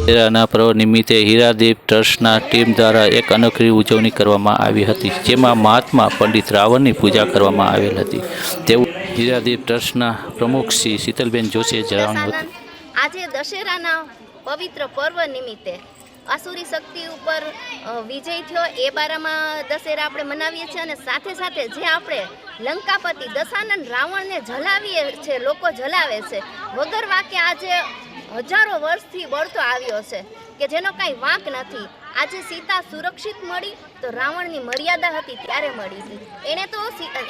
દશેરાના પર્વ નિમિત્તે હીરાદેવ ટ્રસ્ટના ટીમ દ્વારા એક અનોખી ઉજવણી કરવામાં આવી હતી, જેમાં મહાત્મા પંડિત રાવણની પૂજા કરવામાં આવેલ હતી. તેવું હીરાદેવ ટ્રસ્ટના પ્રમુખ શ્રી શીતલબેન જોશીએ જણાવ્યું હતું. આજે દશેરાના પવિત્ર પર્વ નિમિત્તે આસુરી શક્તિ ઉપર વિજય થયો. એ બારામાં દશેરા આપણે મનાવીએ છીએ અને સાથે સાથે જે આપણે લંકાપતિ દશાનંદ રાવણને જલાવીએ છે, લોકો જલાવે છે. વગર વાક્ય આજે હજારો વર્ષથી બળતો આવ્યો છે કે જેનો કાંઈ વાંક નથી. આજે સીતા સુરક્ષિત મળી તો રાવણની મર્યાદા હતી ત્યારે મળી હતી. એણે તો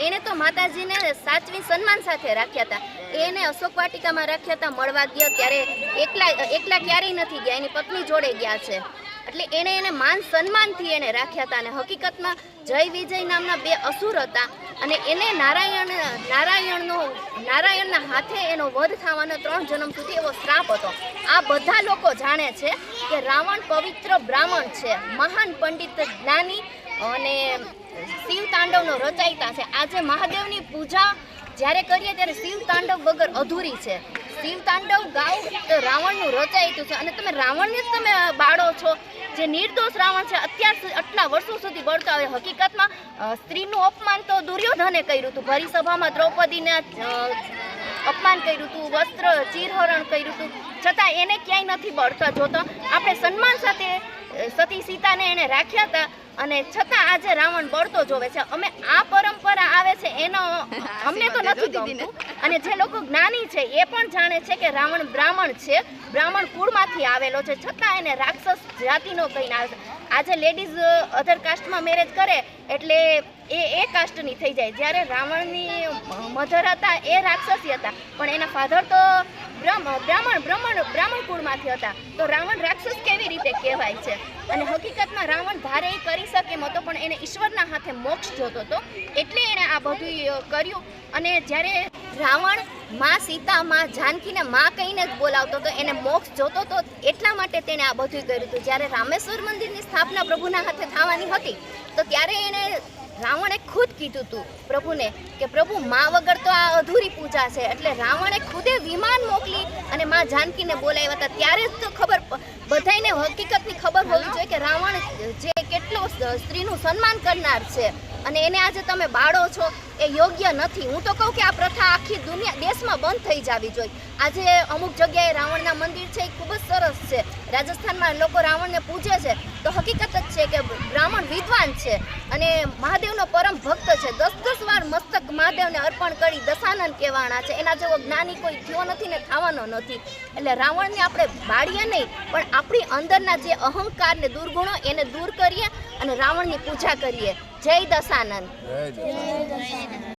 એણે તો માતાજીને સાચવી સન્માન સાથે રાખ્યા હતા. એને અશોક વાટિકામાં રાખ્યા હતા, મળવા ગયા ત્યારે એકલા એકલા ક્યારેય નથી ગયા, એની પત્ની જોડે ગયા છે. એટલે એણે એને માન સન્માનથી એને રાખ્યા હતા અને હકીકતમાં જય વિજય નામના બે અસુર હતા અને એને નારાયણ, નારાયણનો નારાયણના હાથે એનો વધ થવાનો ત્રણ જન્મ સુધી એવો શ્રાપ હતો. આ બધા લોકો જાણે છે કે રાવણ પવિત્ર બ્રાહ્મણ છે. મહાન પંડિત જ્ઞાની અને શિવ તાંડવનો રચયિતા છે. આજે મહાદેવની પૂજા જ્યારે કરીએ ત્યારે શિવ તાંડવ વગર અધૂરી છે. શિવ તાંડવ તો રાવણનું રચાયતું છે. અને તમે રાવણને જ તમે બાળો છો. જે નિર્દોષ રાવણ છે, અત્યાર સુધી આટલા વર્ષો સુધી બળતો આવે હકીકતમાં સ્ત્રીનું અપમાન તો દુર્યોધને કર્યું હતું. ભરી સભામાં દ્રૌપદીને અપમાન કર્યું હતું, વસ્ત્ર ચીરહરણ કર્યું હતું. છતાં એને ક્યાંય નથી બળતા જોતો. આપણે સન્માન સાથે સતી સીતાને એણે રાખ્યા હતા અને છતાં આજે રાવણ બળતો જોવે છે. અમે આ આવે છે એનો અમને તો નથી ગમતું. અને જે લોકો જ્ઞાની છે એ પણ જાણે છે કે રાવણ બ્રાહ્મણ છે. બ્રાહ્મણ કુળમાંથી આવેલો છે. છતાં એને રાક્ષસ જાતિનો કહીને આવે આજે લેડીઝ અધર કાસ્ટમાં મેરેજ કરે એટલે એ એ કાસ્ટની થઈ જાય. જ્યારે રાવણની મધર હતા એ રાક્ષસી હતા. પણ એના ફાધર તો બ્રાહ્મ- બ્રાહ્મણ બ્રાહ્મણ બ્રાહ્મણ કુળમાંથી હતા. તો રાવણ રાક્ષસ કેવી રીતે કહેવાય છે. અને હકીકતમાં રાવણ ધારે એ કરી શકે એમ હતો, પણ એને ઈશ્વરના હાથે મોક્ષ જોતો હતો. એટલે એણે આ બધું કર્યું. અને જ્યારે રાવણ માં સીતા, માં જાનકીને માં કહીને જ બોલાવતો હતો. એને મોક્ષ જોતો તો એટલા માટે તેણે આ બધું કર્યું હતું. જ્યારે રામેશ્વર મંદિરની સ્થાપના પ્રભુના હાથે થવાની હતી, તો ત્યારે એણે રાવણે ખુદ કીધું હતું પ્રભુને કે પ્રભુ, મા વગર તો આ અધૂરી પૂજા છે. એટલે રાવણે ખુદે વિમાન મોકલી અને મા જાનકીને બોલાવ્યા હતા. ત્યારે જ તો ખબર બધાને હકીકતની ખબર હોવી જોઈએ કે રાવણ જે કેટલો સ્ત્રીનું સન્માન કરનાર છે. અને એને આજે તમે બાળો છો, એ યોગ્ય નથી. હું તો કહું કે આ પ્રથા આખી દુનિયા, દેશમાં બંધ થઈ જવી જોઈએ. આજે અમુક જગ્યાએ રાવણના મંદિર છે, એ ખૂબ જ સરસ છે. રાજસ્થાનમાં લોકો રાવણને પૂજે છે. તો હકીકત જ છે કે બ્રાહ્મણ વિદ્વાન છે અને મહાદેવનો પરમ ભક્ત છે. દસ દસ વાર મસ્તક મહાદેવને અર્પણ કરી દશાનંદ કહેવાના છે. એના જેવો જ્ઞાની કોઈ થયો નથી ને થવાનો નથી. એટલે રાવણને આપણે બાળીએ નહીં, પણ આપણી અંદરના જે અહંકાર ને દુર્ગુણો એને દૂર કરીએ અને રાવણની પૂજા કરીએ. જય દશાનંદ.